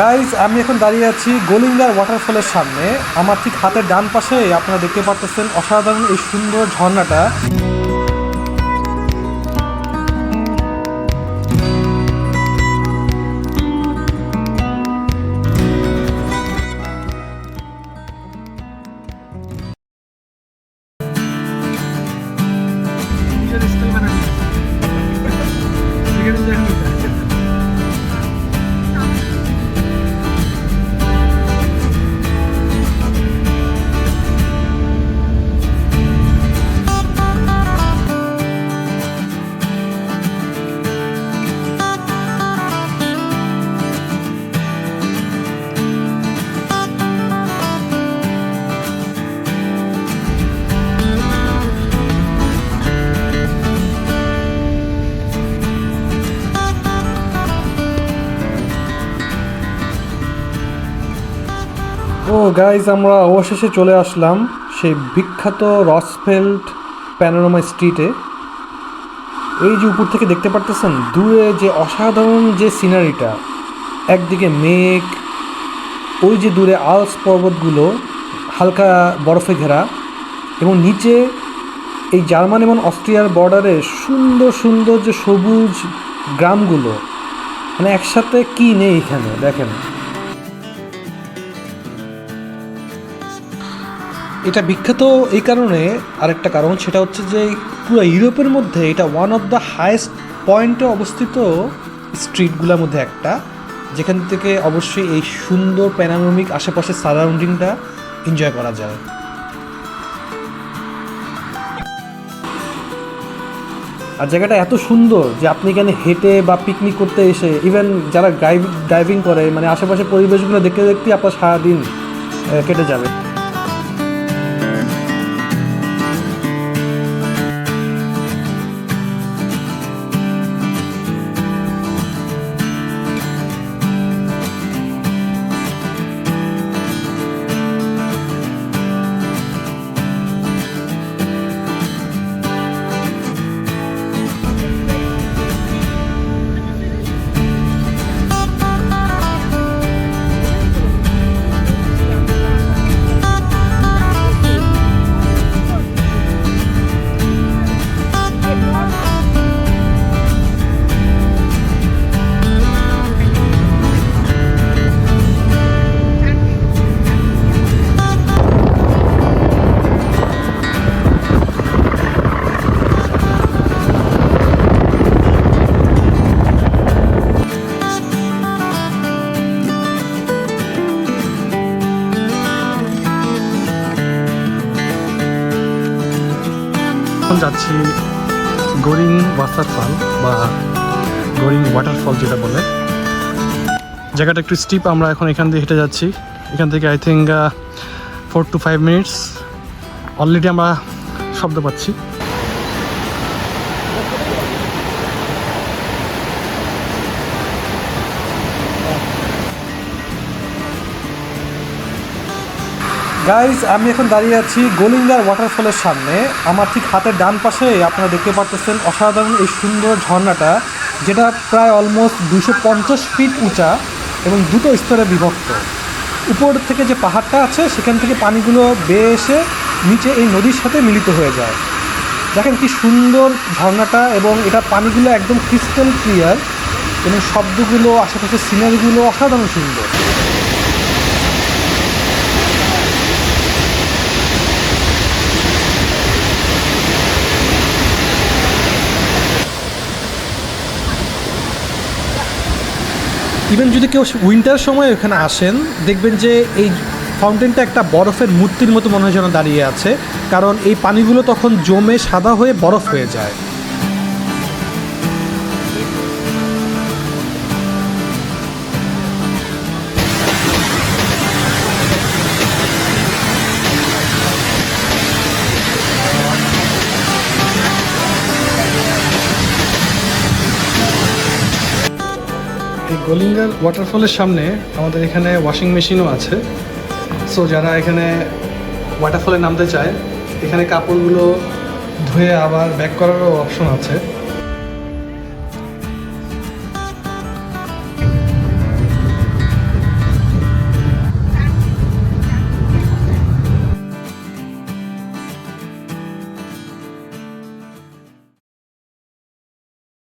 Guys আমি এখন দাঁড়িয়ে আছি গোলিঙ্গার ওয়াটারফলের সামনে। আমার ঠিক হাতের ডান পাশে, আপনারা দেখতে পারতেছেন অসাধারণ এই সুন্দর ঝর্ণাটা। ও গাইজ আমরা অবশেষে চলে আসলাম সেই বিখ্যাত রসফেল্ড প্যানোরামা স্ট্রিটে এই যে উপর থেকে দেখতে পারতেছেন, দূরে যে অসাধারণ যে সিনারিটা একদিকে মেঘ, ওই যে দূরে আলস পর্বতগুলো, হালকা বরফে ঘেরা, এবং নিচে এই জার্মান এবং অস্ট্রিয়ার বর্ডারে সুন্দর সুন্দর যে সবুজ গ্রামগুলো মানে একসাথে কি নেই এখানে, দেখেন। এটা বিখ্যাত এই কারণে আরেকটা কারণ, সেটা হচ্ছে যে পুরো ইউরোপের মধ্যে এটা ওয়ান অফ দ্য হায়েস্ট পয়েন্টে অবস্থিত স্ট্রিটগুলোর মধ্যে একটা। যেখান থেকে অবশ্যই এই সুন্দর প্যানারোমিক আশেপাশের সারাউন্ডিংটা এনজয় করা যায়। আর জায়গাটা এত সুন্দর যে আপনি এখানে হেঁটে বা পিকনিক করতে এসে ইভেন যারা ড্রাইভ ড্রাইভিং করে মানে আশেপাশে পরিবেশগুলো দেখতে দেখতে আপনার সারাদিন কেটে যাবে। এখন যাচ্ছি গোরিং ওয়াটারফল বা গোরিং ওয়াটারফল যেটা বলে। জায়গাটা একটু স্টিপ আমরা এখন এখান দিয়ে হেঁটে যাচ্ছি। এখান থেকে I think four two five minutes already আমরা শব্দ পাচ্ছি। গাইজ আমি এখন দাঁড়িয়ে আছি গোলিঙ্গার ওয়াটারফলের সামনে। আমার ঠিক হাতের ডান পাশে আপনারা দেখতে পাচ্ছেন অসাধারণ এই সুন্দর ঝর্ণাটা, যেটা প্রায় অলমোস্ট দুশো পঞ্চাশ ফিট উঁচা এবং দুটো স্তরে বিভক্ত। উপর থেকে যে পাহাড়টা আছে, সেখান থেকে পানিগুলো বেয়ে এসে নিচে এই নদীর সাথে মিলিত হয়ে যায়। দেখেন কি সুন্দর ঝর্ণাটা এবং এটা পানিগুলো একদম ক্রিস্টাল ক্লিয়ার এবং শব্দগুলো, আশেপাশের সিনারিগুলো অসাধারণ সুন্দর। ইভেন যদি কেউ উইন্টার সময় ওখানে আসেন, দেখবেন যে এই ফাউন্টেনটা একটা বরফের মূর্তির মতো মনে হয় যেন দাঁড়িয়ে আছে। কারণ এই পানিগুলো তখন জমে সাদা হয়ে বরফ হয়ে যায়। এই গোলিঙ্গার ওয়াটারফলের সামনে আমাদের এখানে ওয়াশিং মেশিনও আছে। সো যারা এখানে ওয়াটারফলে নামতে চায়, এখানে কাপড়গুলো ধুয়ে আবার ব্যাক করারও অপশন আছে।